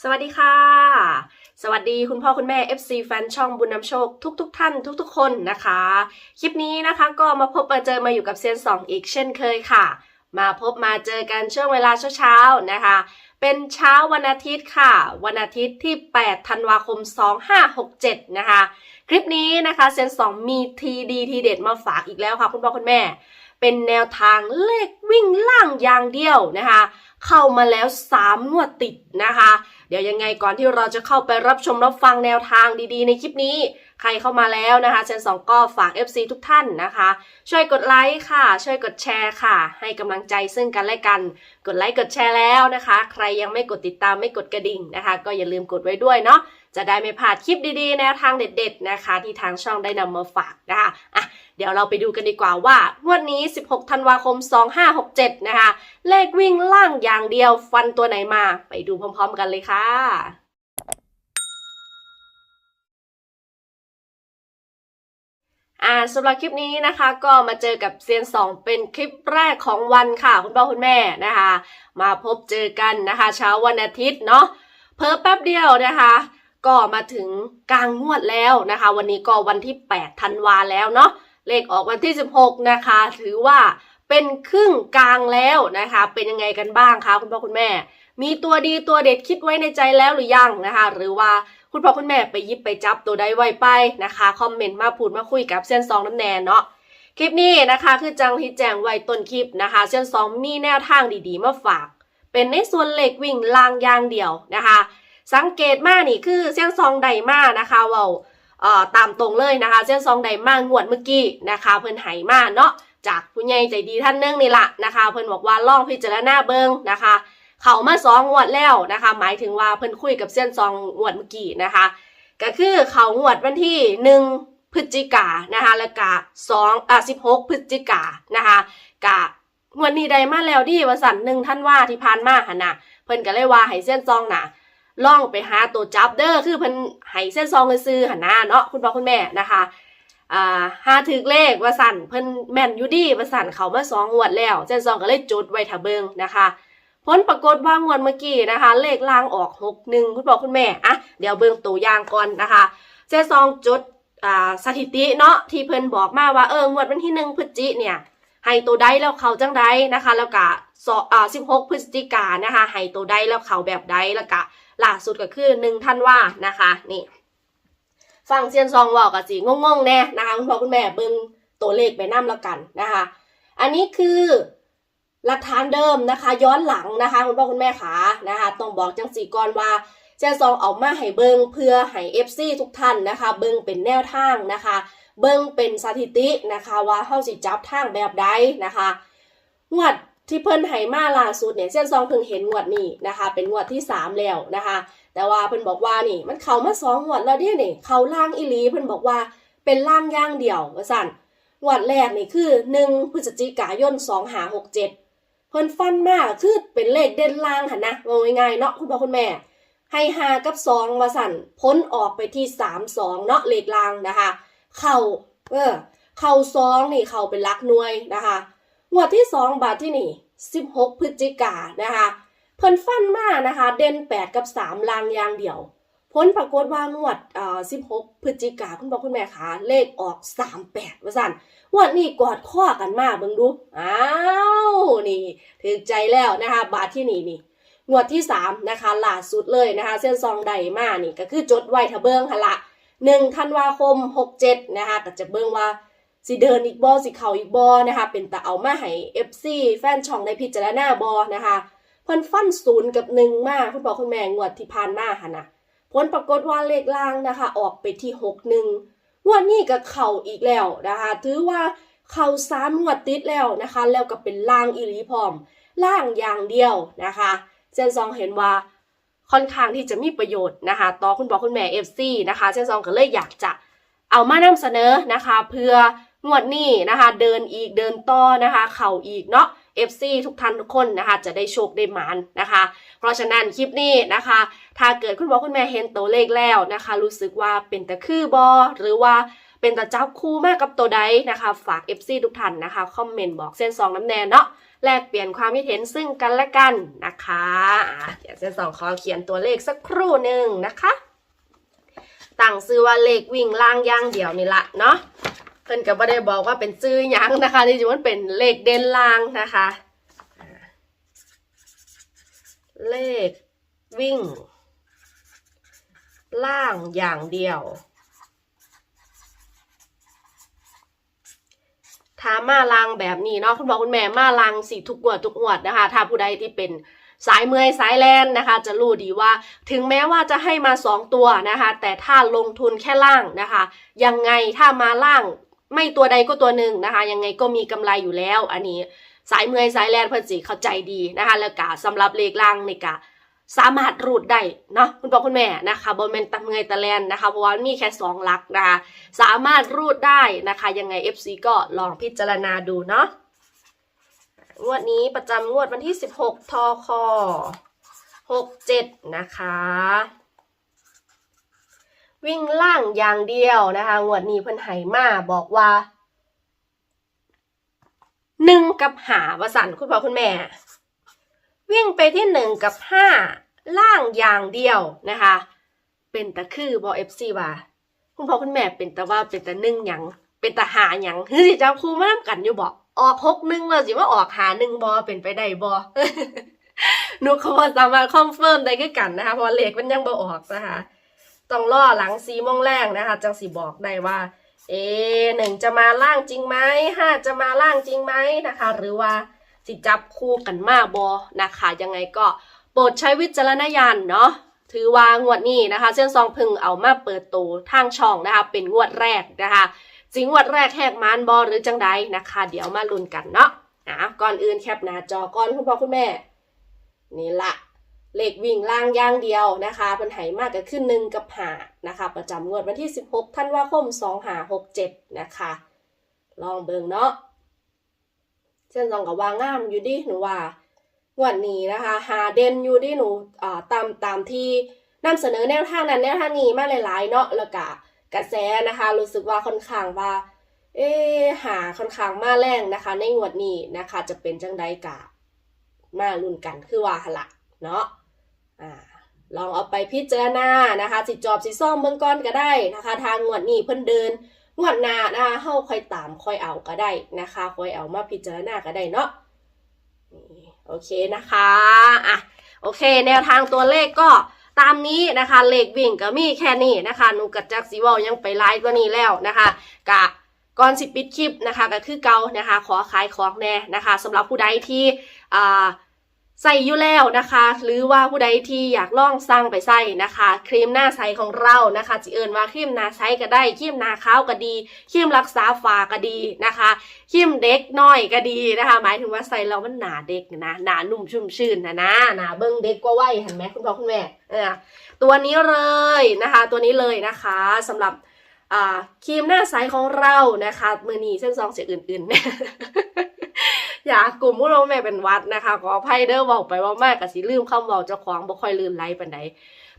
สวัสดีค่ะ สวัสดีคุณพ่อคุณแม่ FC แฟนช่องบุญนำโชคทุกๆทท่านทุก ๆ คนนะคะ คลิปนี้นะคะก็มาพบมาเจอมาอยู่กับเซียนสองอีกเช่นเคยค่ะ มาพบมาเจอกันช่วงเวลาเช้าๆนะคะ เป็นเช้าวันอาทิตย์ค่ะ วันอาทิตย์ที่ 8 ธันวาคม 2567 นะคะ คลิปนี้นะคะเซียนสองมีทีดีทีเด็ดมาฝากอีกแล้วค่ะ คุณพ่อคุณแม่ เป็นแนวทางเลขวิ่งล่างอย่างเดียวนะคะ เข้ามาแล้ว 3 งวดติดนะคะ เดี๋ยวยังไงก่อนที่เราจะเข้าไปรับชมรับฟังแนวทางดีๆ ในคลิปนี้ ใครเข้ามาแล้วนะคะเชนสองก็ฝาก FC ทุกท่านนะคะ ช่วยกดไลค์ค่ะ ช่วยกดแชร์ค่ะ ให้กำลังใจซึ่งกันและกัน กดไลค์กดแชร์แล้วนะคะ ใครยังไม่กดติดตามไม่กดกระดิ่งนะคะ ก็อย่าลืมกดไว้ด้วยเนาะจะได้ไม่พลาดคลิปดีๆแนวทางเด็ด ๆ นะคะ ที่ทางช่องได้นำมาฝากนะคะอะเดี๋ยวเราไปดูกันดีกว่าว่างวดนี้ 16 ธันวาคม 2567 นะคะ เลขวิ่งล่างอย่างเดียวฟันตัวไหนมา ไปดูพร้อม ๆ กันเลยค่ะ อ่าสำหรับคลิปนี้นะคะ ก็มาเจอกับเซียนสองเป็นคลิปแรกของวันค่ะ คุณพ่อคุณแม่นะคะ มาพบเจอกันนะคะ เช้าวันอาทิตย์เนาะเพิ่แป๊บเดียวนะคะ ก็มาถึงกลางงวดแล้วนะคะ วันนี้ก็วันที่8ธันวาแล้วเนาะเลขออกวันที่ 16 นะคะ ถือว่าเป็นครึ่งกลางแล้วนะคะ เป็นยังไงกันบ้างคะคุณพ่อคุณแม่ มีตัวดีตัวเด็ดคิดไว้ในใจแล้วหรือยังนะคะ หรือว่าคุณพ่อคุณแม่ไปยิบไปจับตัวใดไว้ไปนะคะคอมเมนต์มาพูดมาคุยกับเส้นซองน้ำแนนเนาะคลิปนี้นะคะคือจังที่แจ้งไว้ต้นคลิปนะคะ เส้นซองมีแนวทางดีๆมาฝาก เป็นในส่วนเหล็กวิ่งลางยางเดียวนะคะ สังเกตมากนี่คือเส้นซองไดมากนะคะว่าเอ่อตามตรงเลยนะคะ เส้นซองไดมากงวดเมื่อกี้นะคะ เพิ่นไหมากเนาะจากผู้ใหญ่ใจดีท่านนึงนี่ละนะคะ เพิ่นบอกว่าลองพิจารณาเบิงนะคะ เขามาสองงวดแล้วนะคะ หมายถึงว่าเพิ่นคุยกับเส้นซองงวดเมื่อกี้นะคะ ก็คือเขางวดวันที่หนึ่งพฤศจิกานะคะแล้วก็สองอะสิบหกพฤศจิกานะคะกะงวดนี้ได้มาแล้วดิวสันหนึ่งท่านว่าที่ผ่านมาหนนะเพิ่นก็เลยว่าให้เส้นซองน่ะล่องไปหาตัวจับเด้อคือเพิ่นให้เส้นซองซื้อหันนะเนาะคุณพ่อคุณแม่นะคะอ่าหาถึกเลขว่าสั่นเพิ่นแม่นอยู่ดีว่าสั่นเขามาสองงวดแล้ว เส้นซองก็เลยจดไว้ถ้าเบิงนะคะ ผลปรากฏว่างวดเมื่อกี้นะคะ เลขล่างออกหกหนึ่งคุณพ่อคุณแม่อะเดี๋ยวเบิ่งตัวอย่างก่อนนะคะเจซองจดสถิติเนาะที่เพิ่นบอกมาว่าเอองวดวันที่หนึ่งพฤศจิเนี่ยให้ตัวใดแล้วเขาจังใดนะคะ แล้วก็สอ่าสิบหกพฤศจิกานะคะให้ตัวใดแล้วเขาแบบใดแล้วก็ล่าสุดก็คือหนึ่งท่านว่านะคะนี่ฟังเซียนซองเว่ากับสีงงๆแน่นะคะคุณพ่อคุณแม่เบิ่งตัวเลขไปนํแล้วกันนะคะ อันนี้คือ หลักฐานเดิมนะคะ ย้อนหลังนะคะคุณพ่อคุณแม่ขานะคะต้องบอกจังสีก่อนว่าแจซองเอามาให้เบิงเพื่อให้เอฟซีทุกท่านนะคะ เบิงเป็นแนวทางนะคะ เบิงเป็นสถิตินะคะว่าเฮาสิจับทางแบบใดนะคะงวดที่เพิ่นให้มาล่าสุดเนี่ยเส้นซองเพิ่งเห็นงวดนี้นะคะ เป็นงวดที่สามแล้วนะคะ แต่ว่าเพิ่นบอกว่านี่ มันเข้ามาสองงวดแล้วเด้นี่เข้าล่างอีหลีเพิ่นบอกว่าเป็นล่างย่างเดี่ยวว่าสั่นงวดแรกนี่คือหนึ่งพฤศจิกายนสองหาหก เพิ่นฟันมากคือเป็นเลขเด่นล่างหันนะว่าง่ายๆเนาะคุณพ่อคุณแม่ ให้หากับสองมาสั่นพ้นออกไปที่สามสองเนาะเลขล่างนะคะ เข่าเออเข่าสองนี่เข่าเป็นลักหน่วยนะคะงวดที่สองบาทที่นี่สิบหกพฤศจิกานะคะเพิ่นฟันมานะคะ เด่นแปดกับสามลางอย่างเดียวผลปรากฏว่างวดอ่าสิบหกพฤศจิกาคุณพ่อคุณแม่คะเลขออกสามแปดว่าสั่น งวดนี้กอดข้อกันมาเบิ่งดู อ้าว นี่ ถึกใจแล้วนะคะ บาทที่นี่นี่งวดที่สามนะคะล่าสุดเลยนะคะ เส้นซองใดมานี่ก็คือจดไว้ถ้าเบิงหนละหนึ่งธันวาคมหกเจ็ดนะคะก็จะเบิ่งว่าสิเดินอีกบอสิเข่าอีกบอนะคะ เป็นตาเอามาให้เอฟซีแฟนช่องในพิจารณาบอนะคะเพิ่นฟันศูนย์กับหนึ่งมากคุณบอกคุณแม่งวดที่ผ่านมาค่ะนะผลปรากฏว่าเลขล่างนะคะ ออกไปที่หกหนึ่ง งวดนี้ก็เข่าอีกแล้วนะคะ ถือว่าเข่าสามงวดติดแล้วนะคะ แล้วก็เป็นล่างอีหลีพร้อม ล่างอย่างเดียวนะคะเซนซองเห็นว่าค่อนข้างที่จะมีประโยชน์นะคะ ต่อคุณพ่อคุณแม่เอฟซีนะคะเซนซองก็เลยอยากจะเอามานำเสนอนะคะ เพื่องวดนี้นะคะ เดินอีกเดินต่อนะคะ เข่าอีกเนาะ FC ทุกท่านทุกคนนะคะจะได้โชคได้หมานนะคะ เพราะฉะนั้นคลิปนี้นะคะ ถ้าเกิดคุณพ่อคุณแม่เห็นตัวเลขแล้วนะคะ รู้สึกว่าเป็นตะคือบอหรือว่าเป็นตะจับคู่มากกับตัวใดนะคะ ฝาก FC ทุกท่านนะคะคอมเมนต์บอกเส้นซองน้ำแนนเนาะแลกเปลี่ยนความคิดเห็นซึ่งกันและกันนะคะะเดี๋ยวเซนสองขอเขียนตัวเลขสักครู่หนึ่งนะคะตั้งซื้อว่าเลขวิ่งล่างย่างเดี่ยวนี่ละเนาะ เพิ่นก็บ่ได้บอกว่าเป็นซื้อหยังนะคะที่จริงมันเป็นเลขเด่นล่างนะคะ เลขวิ่ง ล่างอย่างเดียวถ้ามาลางแบบนี้เนาะคุณพ่อคุณแม่มาลางสิทุกงวดทุกงวดนะคะ ถ้าผู้ใดที่เป็นสายเมื่อยสายแลนนะคะ จะรู้ดีว่าถึงแม้ว่าจะให้มาสองตัวนะคะ แต่ถ้าลงทุนแค่ล่างนะคะ ยังไงถ้ามาล่าง ไม่ตัวใดก็ตัวหนึ่งนะคะ ยังไงก็มีกำไรอยู่แล้ว อันนี้สายเมื่อยสายแลนเพื่อนสิเข้าใจดีนะคะ แล้วก็สำหรับเลขล่างนี่ก็สามารถรูดได้เนาะคุณพ่อคุณแม่นะคะบนเมนตะเมื่อยตะแลนนะคะเพราะว่ามีแค่สองหลักนะคะสามารถรูดได้นะคะ ยังไง FC ก็ลองพิจารณาดูเนาะงวดนี้ประจำงวดวันที่ 16ทค67 นะคะ วิ่งล่างอย่างเดียวนะคะงวดนี้เพิ่นไหมาบอกว่าหนึ่งกับหาวสันคุณพ่อคุณแม่ วิ่งไปที่หนึ่งกับห้าล่างอย่างเดียวนะคะ เป็นตะคือบอเอฟซีว่าคุณพ่อคุณแม่เป็นต่ว่าเป็นต่หนึ่งหยังเป็นต่หาหยังคือสิจ้าครูมานํกันอยู่บอกออกหกหนึ่งแล้วสิว่าออกหาหนึ่งบอเป็นไปได้บอหนูก็บ่สามารถคอนเฟิร์มได้คือกันนะคะเพราะเลขมันยังบ่ออกนะคะ ต้องรอหลังสีมงแรงนะคะ จังสิบอกได้ว่า เอหนึ่งจะมาล่างจริงไหมห้าจะมาล่างจริงไหมนะคะ หรือว่าสิจับคู่กันมาบอนะคะ ยังไงก็โปรดใช้วิจารณญาณเนาะถือว่างวดนี้นะคะ เส้นซองพึงเอามาเปิดตัวทางช่องนะคะ เป็นงวดแรกนะคะสิงวดแรกแหกมานบอหรือจังใดนะคะ เดี๋ยวมาลุ้นกันเนาะนะก่อนอื่นแคปหน้าจอก่อนคุณพ่อคุณแม่ นี่ละ เลขวิ่งล่างย่างเดียวนะคะเพิ่นไหมากก็ขึ้นหนึ่งกับหานะคะ ประจำงวดวันที่ 16ธันวาคม2 5 6 7 นะคะ ลองเบิงเนาะเส้นซองกับว่างามอยู่ดิหนูว่างวดนี้นะคะ หาเด่นอยู่ที่หนูตามตามที่นำเสนอแนวทางนั้นแนวทางนี้มาหลายๆเนาะแล้วก็กระแสนะคะ รู้สึกว่าค่อนข้างว่า เอหาค่อนข้างมาแรงนะคะ ในงวดนี้นะคะ จะเป็นจังใดกะมาลุ้นกันคือว่าหละเนาะ ลองเอาไปพิจารณานะคะสิจอบสิซ่อมเบื้องก้อนก็ได้นะคะ ทางงวดนี้เพิ่นเดินงวดหน้านะคะเฮาค่อยตามค่อยเอาก็ได้นะคะค่อยเอามาพิจารณาก็ได้เนาะโอเคนะคะอะโอเค แนวทางตัวเลขก็ตามนี้นะคะ เลขวิ่งก็มีแค่นี้นะคะหนูกับจักสีวอลยังไปไลฟ์กว่านี้แล้วนะคะกะก่อนสิปิดคลิปนะคะก็คือเก่านะคะ ขอขายของแน่นะคะสำหรับผู้ใดที่อ่า ใส่อยู่แล้วนะคะ หรือว่าผู้ใดที่อยากลองสั่งไปใส่นะคะ ครีมหน้าใสของเรานะคะจิเอิญว่าครีมหน้าใสก็ได้ครีมหน้าขาวก็ดีครีมรักษาฝ้าก็ดีนะคะเข้มเด็กน้อยก็ดีนะคะ หมายถึงว่าใส่แล้วมันหนาเด็กนะหนานุ่มชุ่มชื่นนะนะหนาเบิ้งเด็กกว่าวัยเห็นไหมคุณพ่อคุณแม่เออตัวนี้เลยนะคะ ตัวนี้เลยนะคะสำหรับครีมหน้าใสของเรานะคะมือนีเส้นซองเสียอื่นๆ อย่ากลุ่มพวกเราแม่เป็นวัดนะคะ ขออภัยเด้อบอกไปว่ามากกับสิลืมคำบอกเจ้าของบ่ค่อยลืมไรปันใด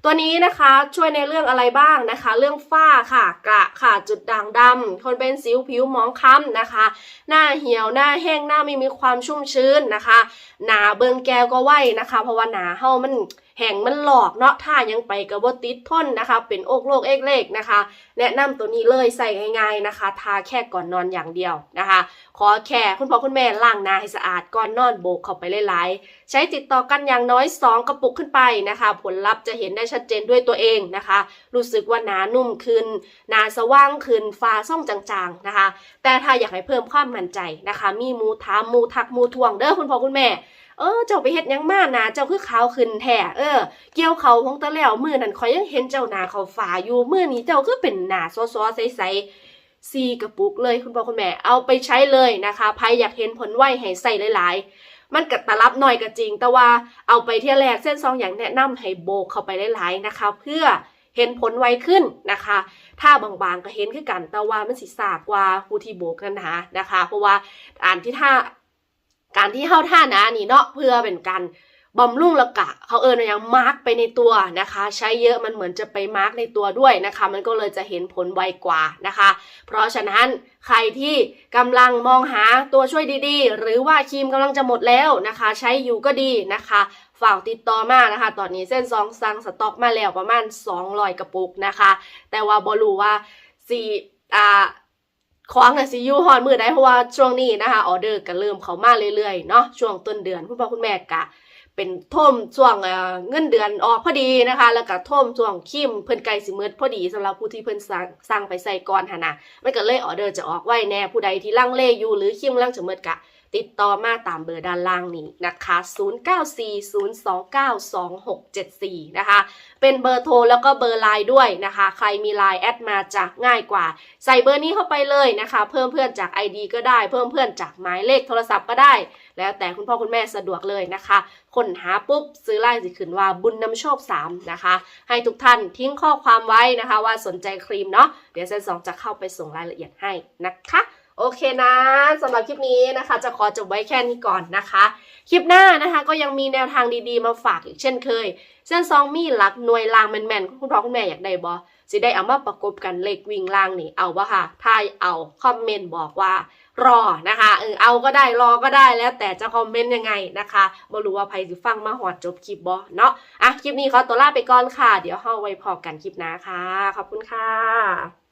ตัวนี้นะคะช่วยในเรื่องอะไรบ้างนะคะ เรื่องฝ้าค่ะ กระค่ะจุดด่างดำคนเป็นสิวผิวหมองคล้ำนะคะ หน้าเหี่ยวหน้าแห้งหน้าไม่มีความชุ่มชื้นนะคะ หนาเบิงแก้วก็ไหวนะคะ เพราะว่าหนาเฮามัน แห้งมันหลอกเนาะถ้ายังไปกับว่าติดทนนะคะ เป็นโอกโลกเอกเลกนะคะ แนะนำตัวนี้เลยใส่ง่ายๆนะคะ ทาแค่ก่อนนอนอย่างเดียวนะคะ ขอแค่คุณพ่อคุณแม่ล้างหน้าให้สะอาดก่อนนอนโบกเข้าไปหลายๆ ใช้ติดต่อกันอย่างน้อย 2 กระปุกขึ้นไปนะคะ ผลลัพธ์จะเห็นได้ชัดเจนด้วยตัวเองนะคะ รู้สึกว่าหนานุ่มขึ้น หนาสว่างขึ้นฟ้าส่องจางๆนะคะ แต่ถ้าอยากให้เพิ่มความมั่นใจนะคะ มีมูถามมูทักมูทวงเด้อคุณพ่อคุณแม่ เออ เจ้าไปเฮ็ดยังมาหนาเจ้าคือขาวขึ้นแท้เออ เกี่ยวเขาของตะแล้วมือนั่นขอยยังเห็นเจ้าหนาเขาฝาอยู่มือนี้เจ้าคือเป็นหนาซ้อใสๆซีกระปุกเลยคุณพ่อคุณแม่เอาไปใช้เลยนะคะใครอยากเห็นผลไหวให้ใส่หลายๆ มันกัดตลับหน่อยก็จริง แต่ว่าเอาไปเที่ยแรกเส้นซองอย่างแนะนำให้โบกเข้าไปหลายๆนะคะ เพื่อเห็นผลไวขึ้นนะคะ ถ้าบางๆก็เห็นคือกัน แต่ว่ามันสิสากกว่าผู้ที่โบกนั่นนะนะคะ เพราะว่าอ่านที่ท่า การที่เข้าท่านะนี่เนาะเพื่อเป็นการบำรุงละกะเขาเอิญว่าอย่างมาร์กไปในตัวนะคะ ใช้เยอะมันเหมือนจะไปมาร์กในตัวด้วยนะคะ มันก็เลยจะเห็นผลไวกว่านะคะ เพราะฉะนั้นใครที่กำลังมองหาตัวช่วยดีๆ หรือว่าครีมกำลังจะหมดแล้วนะคะ ใช้อยู่ก็ดีนะคะฝากติดต่อมานะคะ ตอนนี้เส้นซองสั่งสต็อกมาแล้วประมาณ200กระปุกนะคะ แต่ว่าบรู้ว่าสี่อ่า ของน่ะสิยูฮอนมือได้เพราะว่าช่วงนี้นะคะออเดอร์ก็เริ่มเข้ามาเรื่อยๆเนาะช่วงต้นเดือนคุณพ่อคุณแม่กะ เป็นท่มช่วงเอ่อเงินเดือนออกพอดีนะคะ แล้วก็ท่มช่วงคิมเพิ่นไก่สิมืดพอดีสำหรับผู้ที่เพิ่นสั่งสั่งไปใส่ก่อนหนนะมันก็เลยออเดอร์จะออกไว้แน่ผู้ใดที่ลังเลอยู่หรือคิมลังจะมืดกะ ติดต่อมาตามเบอร์ด้านล่างนี้นะคะ 0940292674 นะคะ เป็นเบอร์โทรแล้วก็เบอร์ไลน์ด้วยนะคะ ใครมีไลน์แอดมาจะง่ายกว่า ใส่เบอร์นี้เข้าไปเลยนะคะ เพิ่มเพื่อนจาก ID ก็ได้ เพิ่มเพื่อนจากหมายเลขโทรศัพท์ก็ได้ แล้วแต่คุณพ่อคุณแม่สะดวกเลยนะคะค้นหาปุ๊บซื้อไล่สิขึ้นว่าบุญนำโชค 3 นะคะ ให้ทุกท่านทิ้งข้อความไว้นะคะ ว่าสนใจครีมเนาะเดี๋ยวเซนสองจะเข้าไปส่งรายละเอียดให้นะคะ โอเคนะสำหรับคลิปนี้นะคะ จะขอจบไว้แค่นี้ก่อนนะคะ คลิปหน้านะคะ ก็ยังมีแนวทางดีๆมาฝากอีกเช่นเคย เส้นซองมีหลักหน่วยลางแมนๆคุณพ่อคุณแม่อยากได้บอสิได้เอามาประกบกันเลขวิ่งลางนี่เอาปะค่ะถ้าเอาคอมเมนต์บอกว่ารอนะคะเออเอาก็ได้รอก็ได้แล้วแต่จะคอมเมนต์ยังไงนะคะบ่รู้ว่าใครสิฟังมาหอดจบคลิปบอเนาะอะคลิปนี้ขอตัวลาไปก่อนค่ะ เดี๋ยวเฮาไว้พอกันคลิปหน้าค่ะ ขอบคุณค่ะ